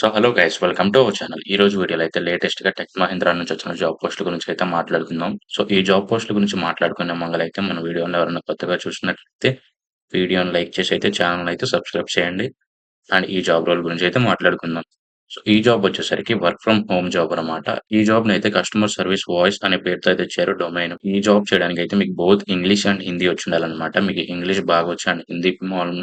So hello guys welcome to our channel ఈ రోజు వీడియోలో అయితే లేటెస్ట్గా టెక్ మహీంద్రా నుంచి వచ్చిన జాబ్ పోస్టుల గురించి అయితే మాట్లాడుకుందాం. సో ఈ జాబ్ పోస్టుల గురించి మాట్లాడుకునే మంగళ అయితే మన వీడియోని ఎవరైనా కొత్తగా చూసినట్లయితే వీడియోని లైక్ చేసి అయితే ఛానల్ అయితే సబ్స్క్రైబ్ చేయండి. అండ్ ఈ జాబ్ రోల్ గురించి అయితే మాట్లాడుకుందాం. సో ఈ జాబ్ వచ్చేసరికి వర్క్ ఫ్రమ్ హోమ్ జాబ్ అనమాట ఈ జాబ్ అయితే కస్టమర్ సర్వీస్ వాయిస్ అనే పేరుతో అయితే ఇచ్చారు డొమైన్ ఈ జాబ్ చేయడానికి అయితే మీకు బోత్ ఇంగ్లీష్ అండ్ హిందీ వచ్చి ఉండాలన్నమాట. మీకు ఇంగ్లీష్ బాగా వచ్చి అండ్ హిందీ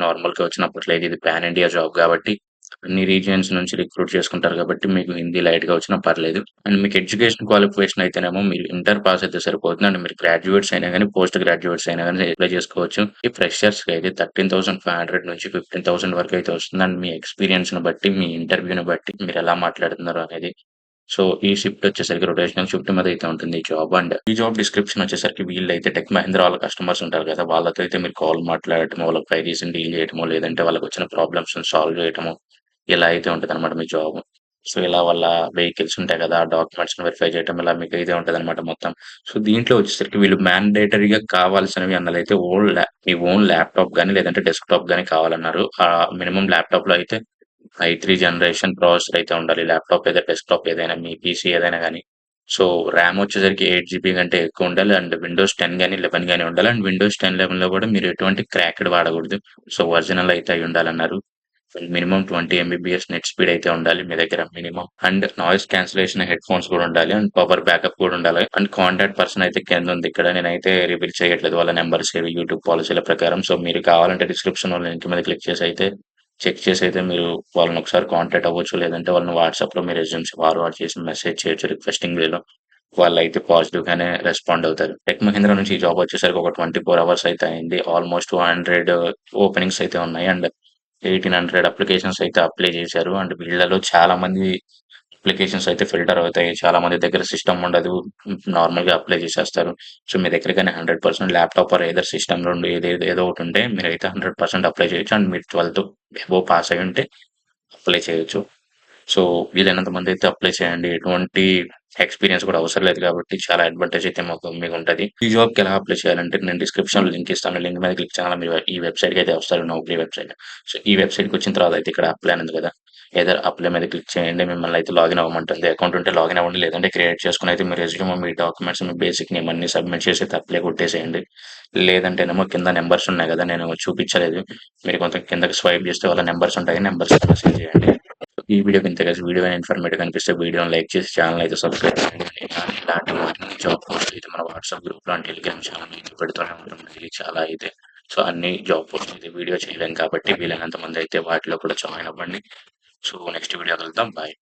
నార్మల్గా వచ్చినప్పట్లేదు ఇది పాన్ ఇండియా జాబ్ కాబట్టి అన్ని రీజియన్స్ నుంచి రిక్రూట్ చేసుకుంటారు కాబట్టి మీకు హిందీ లైట్గా వచ్చినా పర్లేదు. అండ్ మీకు ఎడ్యుకేషన్ క్వాలిఫికేషన్ అయితేనేమో మీరు ఇంటర్ పాస్ అయితే సరిపోతుంది. అండ్ మీరు గ్రాడ్యుయేట్స్ అయినా కానీ పోస్ట్ గ్రాడ్యుయేట్స్ అయినా కానీ అప్లై చేసుకోవచ్చు. ఈ ఫ్రెషర్స్కి అయితే థర్టీన్ థౌసండ్ ఫైవ్ హండ్రెడ్ నుంచి ఫిఫ్టీన్ థౌసండ్ వరకు అయితే వస్తుంది. అండ్ మీ ఎక్స్పీరియన్స్ని బట్టి మీ ఇంటర్వ్యూని బట్టి మీరు ఎలా మాట్లాడుతున్నారు అనేది. సో ఈ షిఫ్ట్ వచ్చేసరికి రొటేషనల్ షిఫ్ట్ మీద అయితే ఉంటుంది ఈ జాబ్ అండ్ ఈ జాబ్ డిస్క్రిప్షన్ వచ్చేసరికి వీళ్ళు అయితే టెక్ మహేంద్ర వాళ్ళ కస్టమర్స్ ఉంటారు కదా వాళ్ళతో అయితే మీరు కాల్ మాట్లాడటమో వాళ్ళ క్వైరీస్ డీల్ చేయటమో లేదంటే వాళ్ళకి వచ్చిన ప్రాబ్లమ్స్ సాల్వ్ చేయటము ఇలా అయితే ఉంటుంది అనమాట మీ జాబ్. సో ఇలా వాళ్ళ వెహికల్స్ ఉంటాయి కదా డాక్యుమెంట్స్ వెరిఫై చేయడం ఇలా మీకు అయితే ఉంటుంది అనమాట మొత్తం. సో దీంట్లో వచ్చేసరికి వీళ్ళు మ్యాండేటరీగా కావాల్సినవి అన్నది అయితే ఓన్ మీ ఓన్ ల్యాప్టాప్ కానీ లేదంటే డెస్క్టాప్ కానీ కావాలన్నారు. ఆ మినిమం ల్యాప్టాప్లో అయితే ఐ త్రీ జనరేషన్ ప్రాసెసర్ అయితే ఉండాలి. ల్యాప్టాప్ ఏదైనా డెస్క్టాప్ ఏదైనా మీ పీసీ ఏదైనా కానీ సో ర్యామ్ వచ్చేసరికి ఎయిట్ జీబీ కంటే ఎక్కువ ఉండాలి. అండ్ విండోస్ టెన్ కానీ లెవెన్ కానీ ఉండాలి. అండ్ విండోస్ టెన్ లెవెన్లో కూడా మీరు ఎటువంటి క్రాక్డ్ వాడకూడదు. సో ఒరిజినల్ అయితే అయి ఉండాలన్నారు. Minimum twenty MBBS net speed అయితే ఉండాలి మీ దగ్గర minimum. And noise cancellation headphones కూడా ఉండాలి అండ్ పవర్ బ్యాకప్ కూడా ఉండాలి. అండ్ కాంటాక్ట్ పర్సన్ అయితే కింద ఉంది ఇక్కడ. నేనైతే రివీల్ చేయట్లేదు వాళ్ళ నెంబర్స్ యూట్యూబ్ పాలసీల ప్రకారం. సో మీరు కావాలంటే డిస్క్రిప్షన్ వాళ్ళ లింక్ మీద క్లిక్ చేసి అయితే చెక్ చేసి అయితే మీరు వాళ్ళని ఒకసారి కాంటాక్ట్ అవ్వచ్చు. లేదంటే వాళ్ళని వాట్సాప్లో మీరు రెజ్యూమ్స్ ఫార్వర్డ్ చేసి మెసేజ్ చేయొచ్చు రిక్వెస్టింగ్ వేలో వాళ్ళు అయితే పాజిటివ్ గానే రెస్పాండ్ అవుతారు. టెక్ మహీంద్రా నుంచి ఈ జాబ్ వచ్చేసరికి ఒక ట్వంటీ ఫోర్ అవర్స్ అయితే అయింది. ఆల్మోస్ట్ టూ హండ్రెడ్ ఓపెనింగ్స్ అయితే ఉన్నాయి. అండ్ ఎయిటీన్ హండ్రెడ్ అప్లికేషన్స్ అయితే అప్లై చేశారు. అండ్ వీళ్ళలో చాలా మంది అప్లికేషన్స్ అయితే ఫిల్టర్ అవుతాయి. చాలా మంది దగ్గర సిస్టమ్ ఉండదు. నార్మల్గా అప్లై చేసేస్తారు. సో మీ దగ్గర కానీ హండ్రెడ్ పర్సెంట్ ల్యాప్టాప్ ఆర్ ఏదో సిస్టమ్ రెండు ఏదో ఏదో ఒకటి ఉంటే మీరు అయితే హండ్రెడ్ పర్సెంట్ అప్లై చేయొచ్చు. అండ్ మీరు ట్వెల్త్ ఎబో పాస్ అయి ఉంటే అప్లై చేయొచ్చు. సో వీలైనంత మంది అయితే అప్లై చేయండి. ఎటువంటి ఎక్స్పీరియన్స్ కూడా అవసరం లేదు కాబట్టి చాలా అడ్వాంటేజ్ అయితే మాకు మీకు ఉంటుంది ఈ జాబ్కి ఎలా అప్లై చేయాలంటే నేను డిస్క్రిప్షన్లో లింక్ ఇస్తాను. లింక్ మీద క్లిక్ చేయాలి మీరు ఈ వెబ్సైట్కి అయితే వస్తారు నౌకరీ వెబ్సైట్ సో ఈ వెబ్సైట్కి వచ్చిన తర్వాత అయితే ఇక్కడ అప్లై అనేది కదా. ఏదర్ అప్లై మీద క్లిక్ చేయండి మిమ్మల్ని అయితే లాగిన్ అవ్వమంటుంది. అకౌంట్ ఉంటే లాగిన్ అవ్వండి లేదంటే క్రియేట్ చేసుకుని అయితే మీ రెజ్యూమ్ మీ డాక్యుమెంట్స్ మీ బేసిక్ నేమ్ అన్ని సబ్మిట్ చేసి అయితే అప్లై కొట్టేసేయండి. లేదంటేనేమో కింద నెంబర్స్ ఉన్నాయి కదా నేను చూపించలేదు. మీరు కొంత కిందకి స్వైప్ చేస్తే వాళ్ళ నెంబర్స్ ఉంటాయి నెంబర్స్ మెసేజ్ చేయండి. ఈ వీడియో ఇంత కలిసి వీడియో ఇన్ఫర్మేటివ్ కనిపిస్తే వీడియోని లైక్ చేసి ఛానల్ అయితే సబ్స్క్రైబ్ చేయండి. ఇలాంటి వాటిని జాబ్ పోస్ట్ అయితే మన వాట్సాప్ గ్రూప్లో టెలిగ్రామ్ ఛానల్ అయితే పెడుతూనే ఉంటుంది చాలా అయితే. సో అన్ని జాబ్ పోస్ట్ అయితే వీడియో చేయలేం కాబట్టి వీలైనంత మంది అయితే వాటిలో కూడా జాయిన్ అవ్వండి. సో నెక్స్ట్ వీడియో కలుద్దాం. బాయ్.